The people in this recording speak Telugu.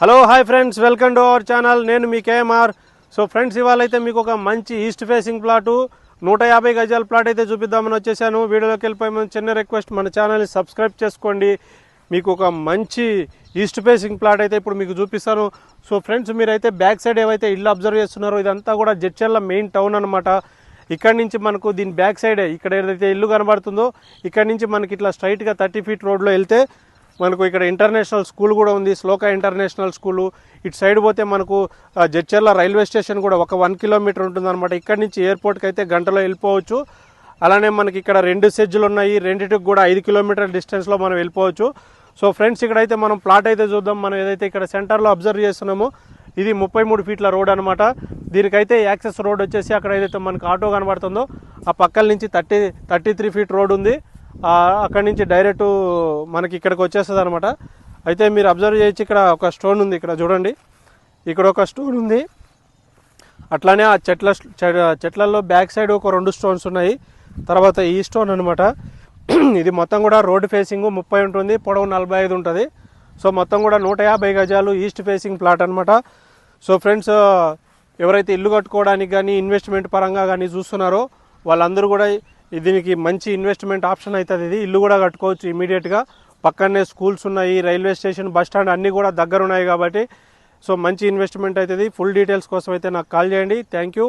Hello hi friends welcome to our channel నేను మీ కేఎంఆర్ సో ఫ్రెండ్స్ ఇవాళ అయితే మీకు ఒక మంచి ఈస్ట్ ఫేసింగ్ ప్లాటు నూట యాభై గజాల ప్లాట్ అయితే చూపిద్దామని వచ్చేసాను. వీడియోలోకి వెళ్ళిపోయి ముందు చిన్న రిక్వెస్ట్ మన ఛానల్ని సబ్స్క్రైబ్ చేసుకోండి. మీకు ఒక మంచి ఈస్ట్ ఫేసింగ్ ప్లాట్ అయితే ఇప్పుడు మీకు చూపిస్తాను. సో ఫ్రెండ్స్ మీరైతే బ్యాక్ సైడ్ ఏవైతే ఇల్లు అబ్జర్వ్ చేస్తున్నారో ఇదంతా కూడా జడ్చర్ల మెయిన్ టౌన్ అనమాట ఇక్కడ నుంచి మనకు దీని బ్యాక్ సైడే ఇక్కడ ఏదైతే ఇల్లు కనబడుతుందో ఇక్కడ నుంచి మనకి ఇట్లా స్ట్రైట్గా థర్టీ ఫీట్ రోడ్లో వెళ్తే మనకు ఇక్కడ ఇంటర్నేషనల్ స్కూల్ కూడా ఉంది శ్లోక ఇంటర్నేషనల్ స్కూలు ఇటు సైడ్ పోతే మనకు ఆ, జడ్చర్ల రైల్వే స్టేషన్ కూడా ఒక వన్ కిలోమీటర్ ఉంటుంది అనమాట ఇక్కడ నుంచి ఎయిర్పోర్ట్కి అయితే గంటలో వెళ్ళిపోవచ్చు. అలానే మనకి ఇక్కడ రెండు సెజ్జులు ఉన్నాయి రెండింటికి కూడా ఐదు కిలోమీటర్ డిస్టెన్స్లో మనం వెళ్ళిపోవచ్చు. సో ఫ్రెండ్స్ ఇక్కడైతే మనం ప్లాట్ అయితే చూద్దాం. మనం ఏదైతే ఇక్కడ సెంటర్లో అబ్జర్వ్ చేస్తున్నామో ఇది ముప్పై మూడు ఫీట్ల రోడ్ అనమాట దీనికైతే యాక్సెస్ రోడ్ వచ్చేసి అక్కడ ఏదైతే మనకు ఆటో కనబడుతుందో ఆ పక్కల నుంచి thirty thirty three feet road ఉంది. అక్కడి నుంచి డైరెక్ట్ మనకి ఇక్కడికి వచ్చేస్తుంది అనమాట అయితే మీరు అబ్జర్వ్ చేయొచ్చు ఇక్కడ ఒక స్టోన్ ఉంది ఇక్కడ చూడండి. ఇక్కడ ఒక స్టోన్ ఉంది. అట్లానే ఆ చెట్ల చె- చెట్లలో బ్యాక్ సైడ్ ఒక రెండు స్టోన్స్ ఉన్నాయి. తర్వాత ఈ స్టోన్ అనమాట ఇది మొత్తం కూడా రోడ్ ఫేసింగ్ ముప్పై ఉంటుంది పొడవు నలభై ఐదు ఉంటుంది. సో మొత్తం కూడా నూట యాభై గజాలు ఈస్ట్ ఫేసింగ్ ప్లాట్ అనమాట సో ఫ్రెండ్స్ ఎవరైతే ఇల్లు కట్టుకోవడానికి కానీ ఇన్వెస్ట్మెంట్ పరంగా కానీ చూస్తున్నారో వాళ్ళందరూ కూడా దీనికి మంచి ఇన్వెస్ట్మెంట్ ఆప్షన్ అవుతుంది ఇది. ఇల్లు కూడా కట్టుకోవచ్చు ఇమీడియట్గా పక్కనే స్కూల్స్ ఉన్నాయి రైల్వే స్టేషన్ బస్ స్టాండ్ అన్నీ కూడా దగ్గర ఉన్నాయి కాబట్టి సో మంచి ఇన్వెస్ట్మెంట్ అవుతుంది. ఫుల్ డీటెయిల్స్ కోసం అయితే నాకు కాల్ చేయండి. Thank you